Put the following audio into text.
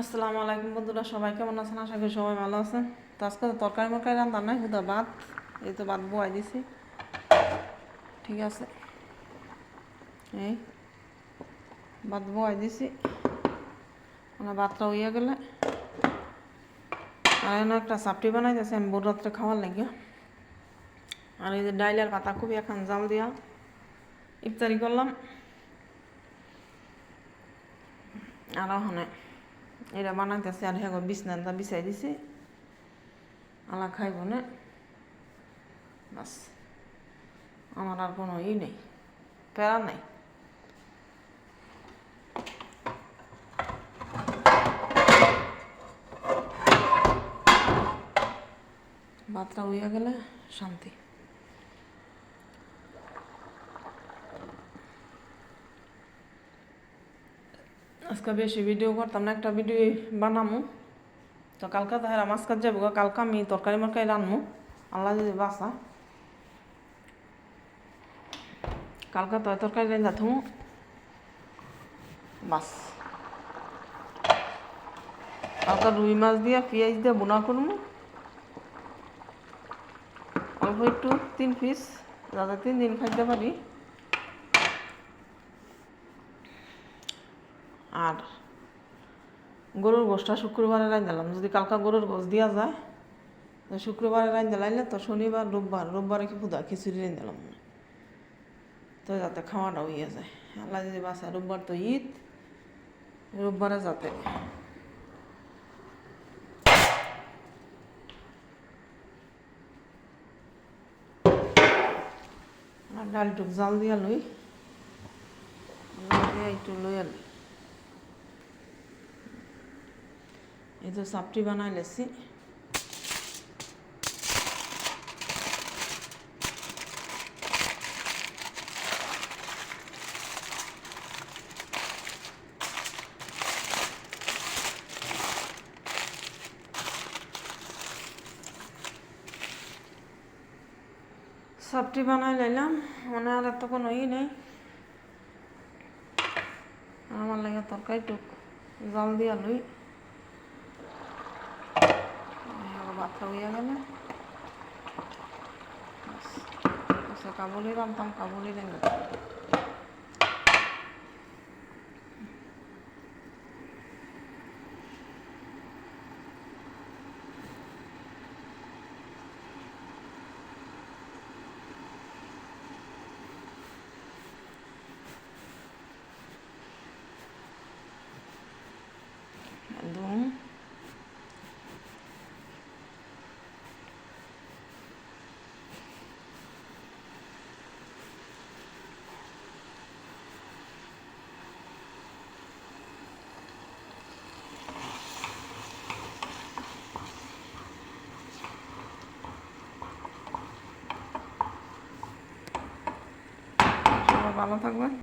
আসসালামু আলাইকুম বন্ধুরা, সবাই কেমন আছেন? আশা করি সবাই ভালো আছেন। তো আজকে তরকারি মরকারি রান্না নাই, হুদা ভাত, এই তো ভাত বয়াই দিছি। ঠিক আছে। এই ভাত বয়াই দিছি। মানে ভাতটা হইয়া গেলে। আর এনে একটা চাপটি বানাই দিয়েছি আমি বোর রাত্রে খাওয়ার লাগিয়া আর এই যে ডাইলের পাতা খুবই এখন জাল দিয়া ইফতারি করলাম। আর ওখানে এটা বানাইতেছে আর হ্যাঁ বিছনাটা বিছাই দিছি। আলা খাইব না। বাস। আমার আর কোনো ই নেই, প্যারা নেই। ভাতটা উইয়া গেলে শান্তি। আজকে বেশি ভিডিও করতাম না, একটা ভিডিও বানামু। তো কালকে তাহার মাছ কাজ যাব কালকে আমি তরকারি মরকারি রানমু আল্লাহ যদি বাসা কালকে তো তরকারি রান্না থমু বাস। কালকে রুই মাছ দিয়ে পেঁয়াজ দিয়ে বোনা করব অল্প একটু, তিন পিস যাতে তিন দিন খাইতে পারি। আর গরুর গোষ্ঠটা শুক্রবারে রাইন দিলাম। যদি কালকা গরুর গোশ দিয়া যায় শুক্রবারে রাইন দিলাইলে তো শনিবার, রোববার, রোববারে কি পুদা খিচুড়ি রাইন দিলাম। তো যাতে খাওয়াটা হইয়া যায়। আল্লাহ যদি বাসা রোববার তো ঈদ, রোববারে যাতে। ডালটুক জাল দিয়া লই একটু লই। আলি তো সাপটি বানাই লেছি সাপটি বানাই লাইলাম, মনে আর এত কোনো ই নেই। আমার লাগে তরকারি টুক জল দিয়া লই। ভাতটা হইয়া গেলে। কাবুলি রান্তাম কাবুলি রেঙ্গে একদম সবাই ভালো থাকবেন।